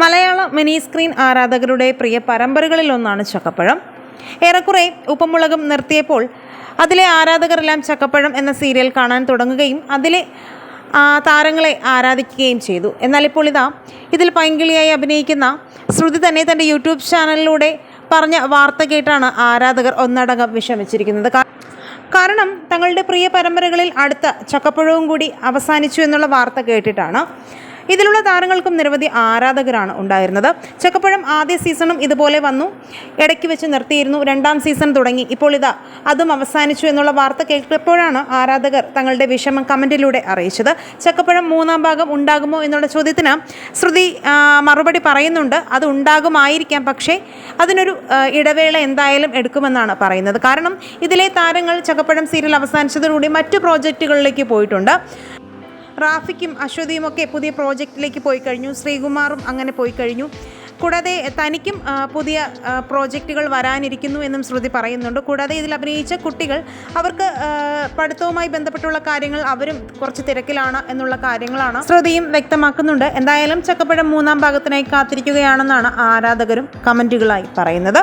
മലയാള mini screen ആരാധകരുടെ പ്രിയ പരമ്പരകളിലൊന്നാണ് ചക്കപ്പഴം. ഏറെക്കുറെ ഉപ്പുമുളകും നിർത്തിയപ്പോൾ അതിലെ ആരാധകരെല്ലാം ചക്കപ്പഴം എന്ന സീരിയൽ കാണാൻ തുടങ്ങുകയും അതിലെ താരങ്ങളെ ആരാധിക്കുകയും ചെയ്തു. എന്നാൽ ഇപ്പോൾ ഇതാ ഇതിൽ പൈങ്കിളിയായി അഭിനയിക്കുന്ന ശ്രുതി തന്നെ തന്റെ യൂട്യൂബ് ചാനലിലൂടെ പറഞ്ഞ വാർത്ത കേട്ടാണ് ആരാധകർ ഒന്നടങ്കം വിഷമിച്ചിരിക്കുന്നത്. കാരണം തങ്ങളുടെ പ്രിയ പരമ്പരകളിൽ അടുത്ത ചക്കപ്പഴവും കൂടി അവസാനിച്ചു എന്നുള്ള വാർത്ത കേട്ടിട്ടാണ് ഇതിലുള്ള താരങ്ങൾക്കും നിരവധി ആരാധകരാണ് ഉണ്ടായിരുന്നത്. ചക്കപ്പഴം ആദ്യ സീസണും ഇതുപോലെ വന്നു. ഇടയ്ക്ക് വെച്ച് നിർത്തിയിരുന്നു. രണ്ടാം സീസൺ തുടങ്ങി. ഇപ്പോൾ ഇതാ അതും അവസാനിച്ചു എന്നുള്ള വാർത്ത കേട്ടപ്പോഴാണ് ആരാധകർ തങ്ങളുടെ വിഷമം കമന്റിലൂടെ അറിയിച്ചത്. ചക്കപ്പഴം മൂന്നാം ഭാഗം ഉണ്ടാകുമോ എന്നുള്ള ചോദ്യത്തിന് ശ്രുതി മറുപടി പറയുന്നുണ്ട്. അത് ഉണ്ടാകുമായിരിക്കാം പക്ഷേ അതിനൊരു ഇടവേള എന്തായാലും എടുക്കുമെന്നാണ് പറയുന്നത്. കാരണം ഇതിലെ താരങ്ങൾ ചക്കപ്പഴം സീരിയൽ അവസാനിച്ചതോടുകൂടി മറ്റു പ്രോജക്റ്റുകളിലേക്ക് പോയിട്ടുണ്ട്. റാഫിക്കും അശ്വതിയുമൊക്കെ പുതിയ പ്രോജക്റ്റിലേക്ക് പോയി കഴിഞ്ഞു. ശ്രീകുമാറും അങ്ങനെ പോയി കഴിഞ്ഞു. കൂടാതെ തനിക്കും പുതിയ പ്രോജക്റ്റുകൾ വരാനിരിക്കുന്നു എന്നും ശ്രുതി പറയുന്നുണ്ട്. കൂടാതെ ഇതിൽ അഭിനയിച്ച കുട്ടികൾ അവർക്ക് പഠിത്തവുമായി ബന്ധപ്പെട്ടുള്ള കാര്യങ്ങൾ അവരും കുറച്ച് തിരക്കിലാണ് എന്നുള്ള കാര്യങ്ങളാണ് ശ്രുതിയും വ്യക്തമാക്കുന്നുണ്ട്. എന്തായാലും ചക്കപ്പഴം മൂന്നാം ഭാഗത്തിനായി കാത്തിരിക്കുകയാണെന്നാണ് ആരാധകരും കമന്റുകളായി പറയുന്നത്.